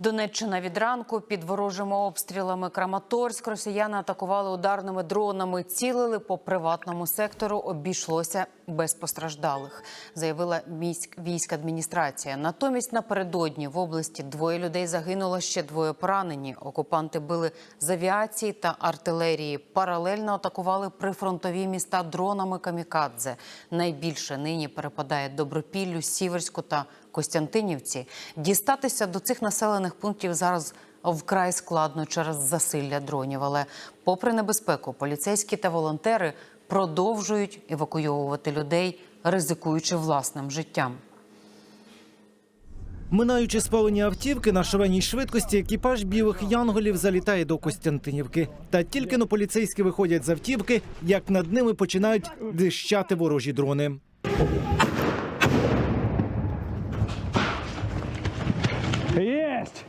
Донеччина від ранку під ворожими обстрілами Краматорськ росіяни атакували ударними дронами, цілили по приватному сектору. Обійшлося без постраждалих, заявила військ адміністрація. Натомість напередодні в області двоє людей загинуло, ще двоє поранені. Окупанти били з авіації та артилерії. Паралельно атакували прифронтові міста дронами камікадзе. Найбільше нині перепадає Добропіллю, Сіверську та Костянтинівці. Дістатися до цих населених пунктів зараз вкрай складно через засилля дронів. Але, попри небезпеку, поліцейські та волонтери продовжують евакуйовувати людей, ризикуючи власним життям. Минаючи спалені автівки на шаленій швидкості, екіпаж білих янголів залітає до Костянтинівки. Та тільки но поліцейські виходять з автівки, як над ними починають дищати ворожі дрони. Есть!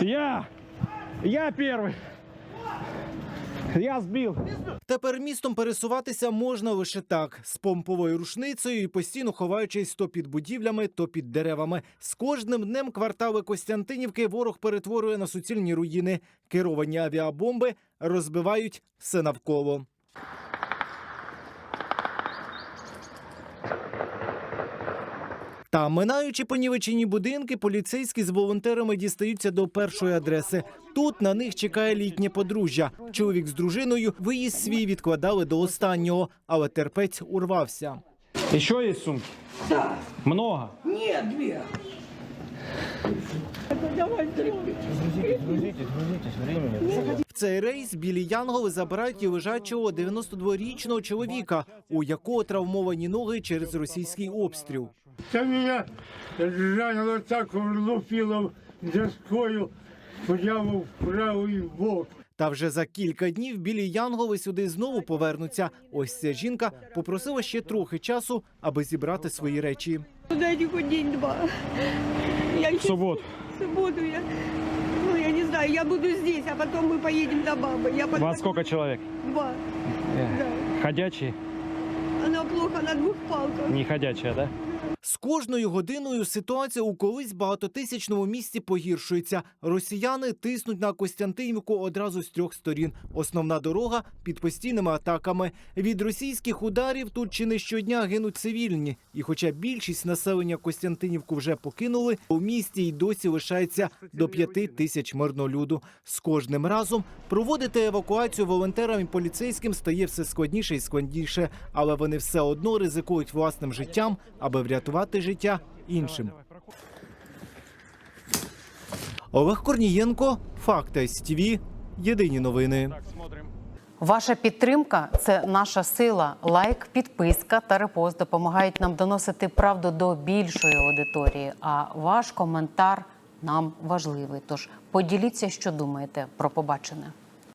Я! Я первый! Я сбил! Тепер містом пересуватися можна лише так з помповою рушницею і постійно ховаючись то під будівлями, то під деревами. З кожним днем квартали Костянтинівки ворог перетворює на суцільні руїни. Керовані авіабомби розбивають все навколо. Та минаючи понівечені будинки, поліцейські з волонтерами дістаються до першої адреси. Тут на них чекає літнє подружжя. Чоловік з дружиною виїзд свій відкладали до останнього, але терпець урвався. Еще есть сумки? Да. Много? Нет, две. Давай терпи. В цей рейс білі янголи забирають і лежачого 92-річного чоловіка, у якого травмовані ноги через російський обстріл. Та меня жанило так лупило доскою прямо в правий бок. Та вже за кілька днів білі янголи сюди знову повернуться. Ось ця жінка попросила ще трохи часу, аби зібрати свої речі. Дайте хоть день-два. Я В субботу. в субботу я... Ну, я не знаю, я буду здесь, а потом мы поедем до бабы. Я Вас сколько человек? Два. Да. Ходячие? Она плохо на двух палках. Не ходячая, да? З кожною годиною ситуація у колись багатотисячному місті погіршується. Росіяни тиснуть на Костянтинівку одразу з трьох сторін. Основна дорога під постійними атаками. Від російських ударів тут чи не щодня гинуть цивільні. І хоча більшість населення Костянтинівку вже покинули, у місті й досі лишається до п'яти тисяч мирнолюду. З кожним разом проводити евакуацію волонтерам і поліцейським стає все складніше і складніше, але вони все одно ризикують власним життям, аби врятувати життя іншим. Олег Корнієнко, Факти СТВ. Єдині новини. Ваша підтримка це наша сила. Лайк, підписка та репост допомагають нам доносити правду до більшої аудиторії. А ваш коментар нам важливий. Тож поділіться, що думаєте про побачене.